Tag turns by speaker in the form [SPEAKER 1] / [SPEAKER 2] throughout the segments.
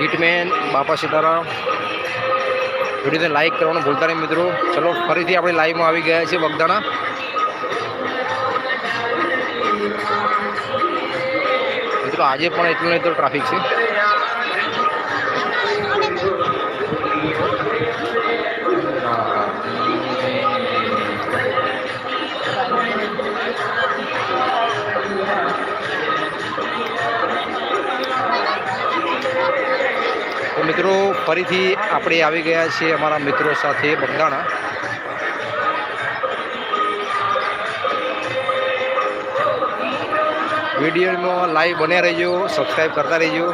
[SPEAKER 1] Hitman બાપા સીતારામ વિડીયોને like કરવાનું ભૂલતા નહીં મિત્રો. ચલો, ફરીથી આપણે લાઈવમાં આવી ગયા છીએ બગદાણા. મિત્રો, આજે પણ એટલું નહીં તો ટ્રાફિક છે. ફરીથી આપણે આવી ગયા છીએ અમારા મિત્રો સાથે બગદાણા વિડીયોમાં લાઈવ બન્યા રહેજો સબસ્ક્રાઈબ કરતા રહેજો.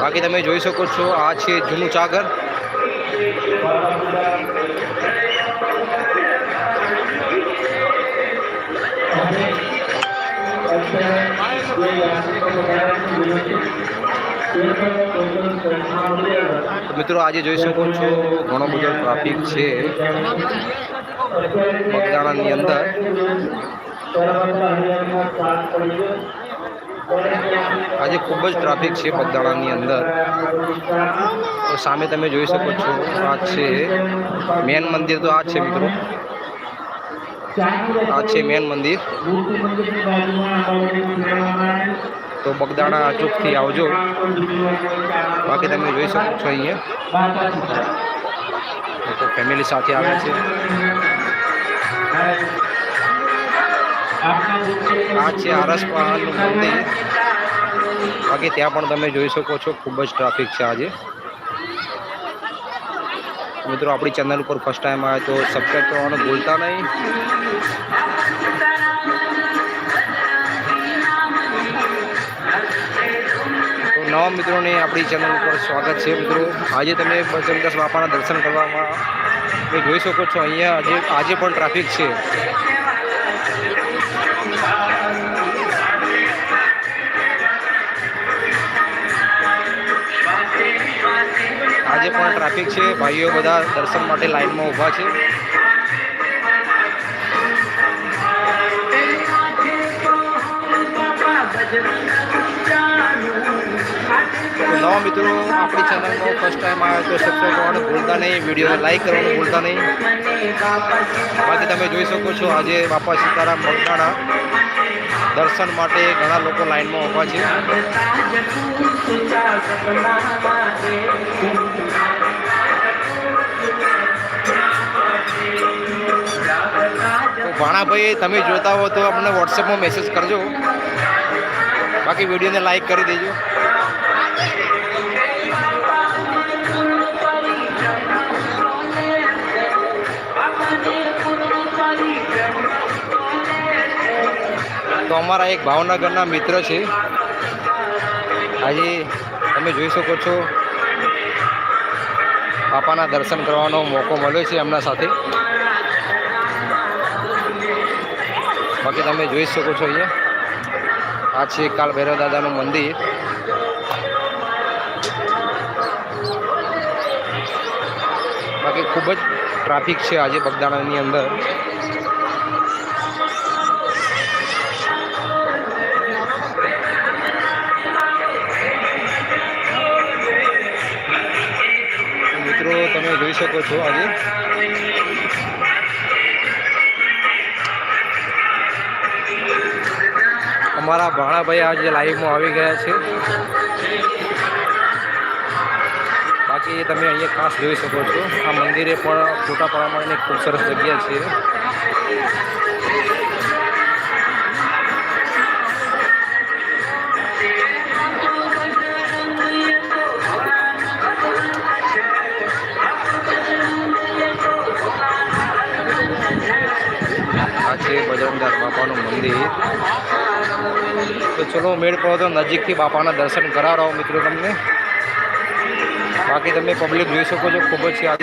[SPEAKER 1] બાકી તમે જોઈ શકો છો, આ છે જૂનું ચાગર. મિત્રો આજે જોઈ શકો છો ઘણો બધો ટ્રાફિક છે બગદાણાની અંદર. આજે ખૂબ જ ટ્રાફિક છે બગદાણાની અંદર. તો સામે તમે જોઈ શકો છો આ છે. મેન મંદિર તો આ છે મિત્રો. આ છે મેન મંદિર. તો બગદાણા અચૂકથી આવજો. બાકી તમે જોઈ શકો છો અહીંયા. તો ફેમિલી સાથે આવે છે. આ છે આરસ પહાડનું મંદિર. બાકી ત્યાં પણ તમે જોઈ શકો છો, ખૂબ જ ટ્રાફિક છે આજે. મિત્રો, આપણી ચેનલ ઉપર ફર્સ્ટ ટાઈમ આવે તો સબસ્ક્રાઈબ કરવાનું ભૂલતા નહીં. નવા મિત્રોને આપણી ચેનલ ઉપર સ્વાગત છે, મિત્રો. આજે તમે બચમદાસ બાપાના દર્શન કરવામાં જોઈ શકો છો. અહીંયા આજે આજે પણ ટ્રાફિક છે. પણ ટ્રાફિક છે, ભાઈઓ બધા દર્શન માટે લાઈનમાં ઊભા છે. નવા મિત્રો, આપણી ચેનલમાં ફર્સ્ટ ટાઈમ આવ્યા તો સબસ્ક્રાઈબ કરવાનું ભૂલતા નહીં વીડિયો લાઈક કરવાનું ભૂલતા નહીં. બાકી તમે જોઈ શકો છો, આજે બાપા સીતારામ બગદાણા દર્શન માટે ઘણા લોકો લાઈનમાં ઊભા છે. ભાણાભાઈ તમે જોતા હો તો અમને વોટ્સએપમાં મેસેજ કરજો. બાકી વિડીયોને લાઈક કરી દેજો. તો અમારા એક ભાવનગરના મિત્ર છે. આજે તમે જોઈ શકો છો. બાપાના દર્શન કરવાનો મોકો મળ્યો છે એમના સાથે. બાકી તમે જોઈ શકો છો અહીંયા. આ છે કાલ ભૈરવ દાદાનું મંદિર. બાકી ખૂબ જ ટ્રાફિક છે આજે બગદાણાની અંદર. તમે જોઈ શકો છો આજે. અમારા ભાણાભાઈ આજે લાઈવમાં આવી ગયા છે. બાકી તમે અહીંયા ખાસ જોઈ શકો છો. આ મંદિરે પણ ફોટા પાડવા માટેની ખૂબ સરસ જગ્યા છે. चलो मेड़ तो नजीक थी बापा दर्शन करा रहा हूँ मित्रों तमने। बाकी
[SPEAKER 2] ते पब्लिक जी सको खूब
[SPEAKER 1] याद।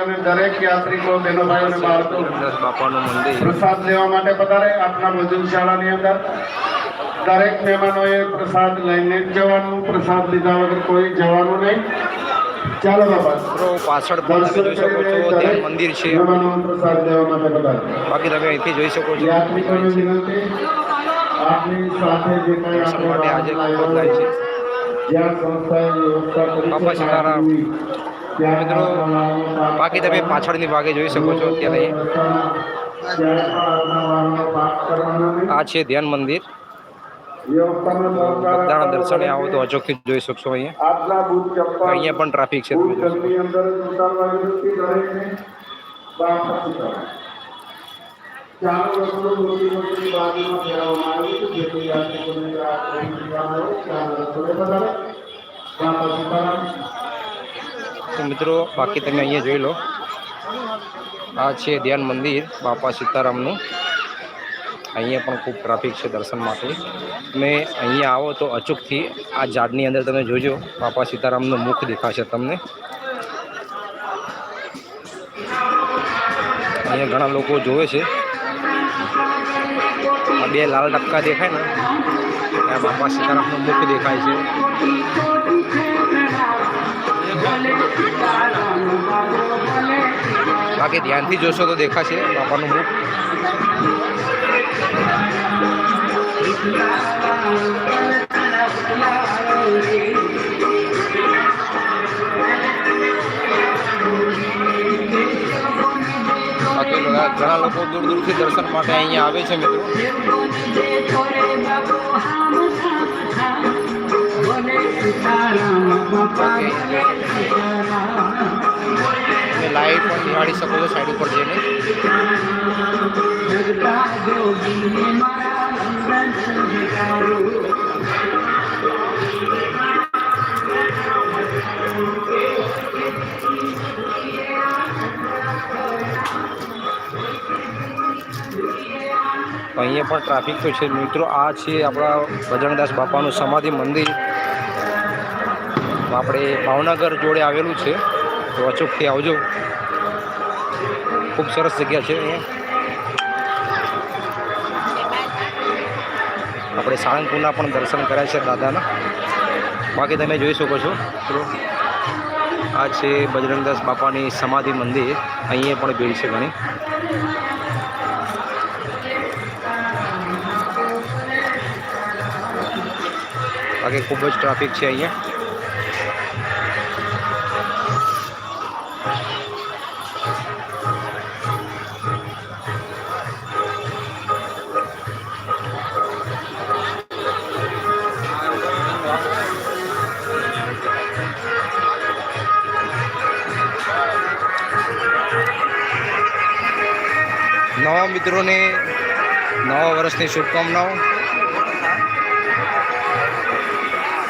[SPEAKER 1] तो दरक
[SPEAKER 2] यात्री तो प्रसाद लेवा पधारे अपना भोजनशाला अंदर। દરેક મહેમાનોએ પ્રસાદ લઈને જ જવાનું પ્રસાદ લીધા વગર કોઈ જવાનું નહીં. ચાલો બાબા
[SPEAKER 1] પાછળ પણ તમે જોઈ શકો છો ત્યાં મંદિર છે. બાકી તમે અહીંથી જોઈ શકો છો.
[SPEAKER 2] આપની સાથે જે કંઈ આપણે
[SPEAKER 1] આજે છે.
[SPEAKER 2] જ્યાં સંસ્થાએ વ્યવસ્થા કરી
[SPEAKER 1] મિત્રો, બાકી તમે પાછળની ભાગે જોઈ શકો છો અત્યારે. આ છે ધ્યાન મંદિર. બધાના દર્શને આવો તો અચોકથી જોઈ શકશો અહીંયા. અહીંયા પણ ટ્રાફિક છે. તો મિત્રો બાકી તમે અહીંયા જોઈ લો. આ છે ધ્યાન મંદિર બાપા સીતારામનું. અહીંયા પણ ખૂબ ટ્રાફિક છે દર્શન માટે તમે અહીંયા આવો તો અચૂકથી આ ઝાડની અંદર તમે જોજો, બાપા સીતારામનું મુખ દેખાશે તમને. અહીંયા ઘણા લોકો જોવે છે. આ બે લાલ ટપકા દેખાય ને, ત્યાં બાપા સીતારામનું મુખ દેખાય છે. બાકી ધ્યાનથી જોશો તો દેખાશે બાપાનું મુખ. ઘણા લોકો દૂર દૂરથી દર્શન માટે અહીંયા આવે છે મિત્રો. તમે લાઈટ પણ નિહાળી શકો છો સાઈડ ઉપર જઈને. અહીંયા પણ ટ્રાફિક તો છે. મિત્રો, આ છે આપણા ભજનદાસ બાપાનું સમાધિ મંદિર. આપણે ભાવનગર જોડે આવેલું છે. તો અચૂકથી આવજો. ખૂબ સરસ જગ્યા છે. આપણે સાળંગપુરના પણ દર્શન કર્યા છે દાદાના. બાકી તમે જોઈ શકો છો. મિત્રો, આ છે બજરંગદાસ બાપાની સમાધિ મંદિર. અહીંયા પણ ભીડ છે ઘણી. બાકી ખૂબ જ ટ્રાફિક છે અહીંયા. નવા મિત્રોને નવા વર્ષની શુભકામનાઓ.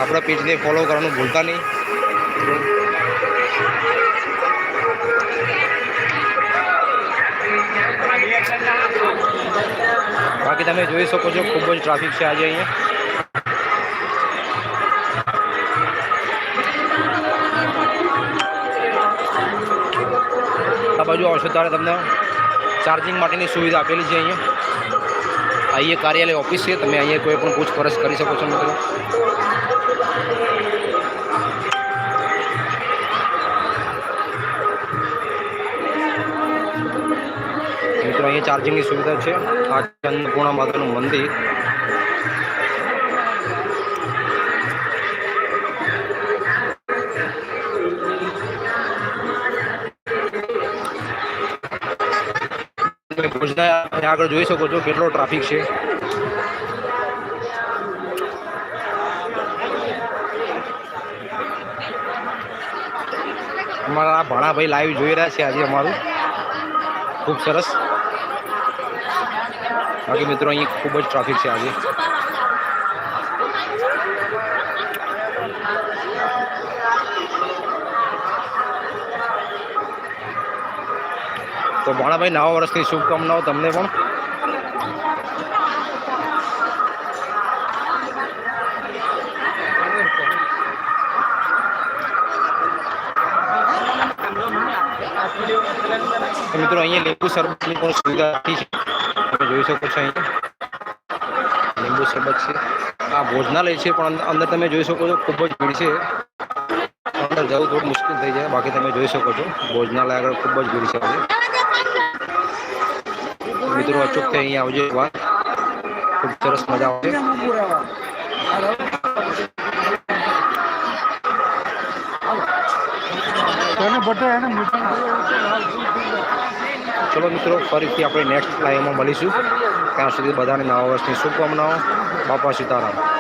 [SPEAKER 1] આપણા પેજને ફોલો કરવાનું ભૂલતા નહીં. બાકી તમે જોઈ શકો છો, ખૂબ જ ટ્રાફિક છે આજે અહીંયા. બાજુ આવશો ત્યારે તમને. ચાર્જિંગ માટેની સુવિધા આપેલી છે અહીંયા. અહીંયા કાર્યાલય ઓફિસ છે, તમે અહીંયા કોઈ પણ પૂછપરછ કરી શકો છો મિત્રો. મિત્રો, અહીંયા ચાર્જિંગની સુવિધા છે. આ છે માતાનું મંદિર. તમે આગળ જોઈ શકો છો કેટલો ટ્રાફિક છે. અમારા ભાણાભાઈ લાઈવ જોઈ રહ્યા છે આજે અમારું. ખૂબ સરસ. બાકી મિત્રો, અહીં ખૂબ જ ટ્રાફિક છે આજે. તો ભાણાભાઈ, નવા વર્ષની શુભકામનાઓ તમને પણ. મિત્રો, અહીંયા લીંબુ શરબતની પણ સુવિધા આપી છે. તમે જોઈ શકો છો અહીંયા. લીંબુ શરબત છે. આ ભોજનાલય છે, પણ અંદર- તમે જોઈ શકો છો, ખૂબ જ ભીડ છે. અંદર જવું થોડું મુશ્કેલ થઈ જાય, બાકી તમે જોઈ શકો છો. ભોજનાલય આગળ ખૂબ જ ભીડ છે. આજે મિત્રો અચૂકથી અહીંયા આવજો એકવાર ખૂબ સરસ મજા આવશે. ચલો મિત્રો ફરીથી આપણે નેક્સ્ટ લાઈવમાં મળીશું. ત્યાં સુધી બધાને નવા વર્ષની શુભકામનાઓ. બાપા સીતારામ.